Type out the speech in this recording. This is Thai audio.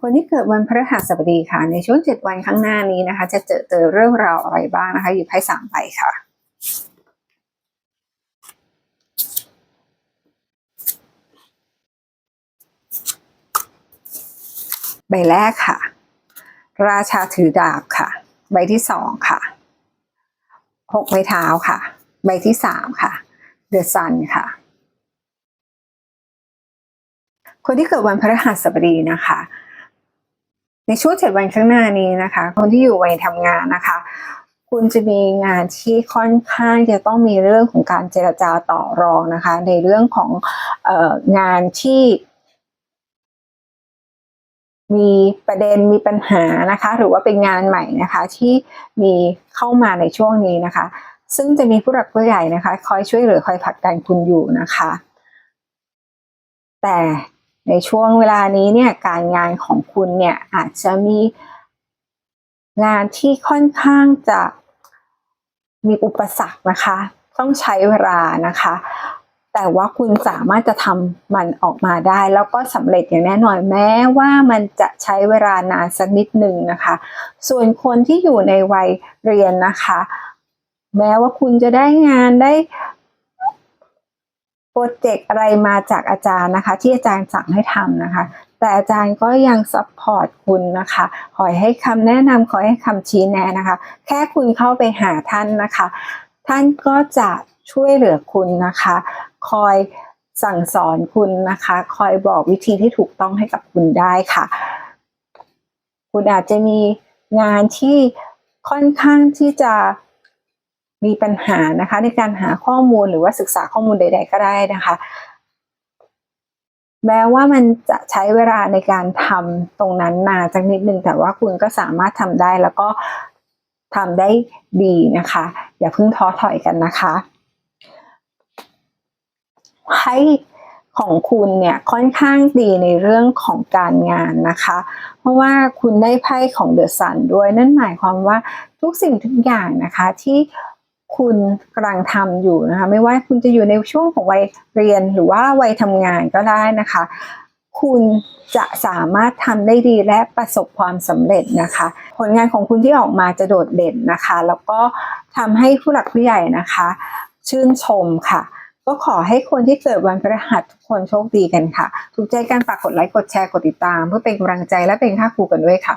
คนที่เกิดวันพฤหัสบดีค่ะ ในช่วงเจ็ดวันข้างหน้านี้นะคะ จะเจอเจอเรื่องราวอะไรบ้างนะคะหยิบไพ่สามใบค่ะใบแรกค่ะ ราชาถือดาบค่ะ ใบที่สองค่ะหกไม้เท้าค่ะ ใบที่สามค่ะเดอะซันค่ะ คนที่เกิดวันพฤหัสบดีนะคะ ในช่วงเจ็ดวันข้างหน้านี้นะคะ คนที่อยู่วัยทำงานนะคะ คุณจะมีงานที่ค่อนข้างจะต้องมีเรื่องของการเจรจาต่อรองนะคะ ในเรื่องของเอองานที่มีประเด็นมีปัญหานะคะ หรือว่าเป็นงานใหม่นะคะที่มีเข้ามาในช่วงนี้นะคะ ซึ่งจะมีผู้หลักผู้ใหญ่นะคะ คอยช่วยเหลือคอยผลักดันคุณอยู่นะคะ แต่ ในช่วงเวลานี้เนี่ยการงานของคุณเนี่ยอาจจะมีงานที่ค่อนข้างจะมีอุปสรรคนะคะ ต้องใช้เวลานะคะ แต่ว่าคุณสามารถจะทำมันออกมาได้ แล้วก็สำเร็จอย่างแน่นอนแม้ว่ามันจะใช้เวลานานสักนิดหนึ่งนะคะ ส่วนคนที่อยู่ในวัยเรียนนะคะ แม้ว่าคุณจะได้งานได้ รเจกต์อะไรมาจากอาจารย์นะคะ ที่อาจารย์สั่งให้ทำนะคะ แต่อาจารย์ก็ยังซัพพอร์ตคุณนะคะคอยให้คำแนะนำคอยให้คำชี้แนะนะคะ แค่คุณเข้าไปหาท่านนะคะ ท่านก็จะช่วยเหลือคุณนะคะ คอยสั่งสอนคุณนะคะ คอยบอกวิธีที่ถูกต้องให้กับคุณได้ค่ะ คุณอาจจะมีงานที่ค่อนข้างที่จะ มีปัญหานะคะในการหาข้อมูลหรือว่าศึกษาข้อมูลใด ๆ ก็ได้นะคะ แม้ว่ามันจะใช้เวลาในการทำตรงนั้นนานสักนิดนึงแต่ว่าคุณก็สามารถทำได้แล้วก็ทำได้ดีนะคะ อย่าเพิ่งท้อถอยกันนะคะไพ่ของคุณเนี่ยค่อนข้างดีในเรื่องของการงานนะคะ เพราะว่าคุณได้ไพ่ของเดอะซันด้วยนั่นหมายความว่าทุกสิ่งทุกอย่างนะคะที่ คุณกำลังทำอยู่นะคะ ไม่ว่าคุณจะอยู่ในช่วงของวัยเรียนหรือว่าวัยทำงานก็ได้นะคะ คุณจะสามารถทำได้ดีและประสบความสำเร็จนะคะ ผลงานของคุณที่ออกมาจะโดดเด่นนะคะ แล้วก็ทำให้ผู้หลักผู้ใหญ่นะคะ ชื่นชมค่ะก็ขอให้คนที่เกิดวันพฤหัสทุกคนโชคดีกันค่ะ ถูกใจการฝากกดไลค์ กดแชร์ กดติดตาม เพื่อเป็นกำลังใจและเป็นค่าครูกันด้วยค่ะ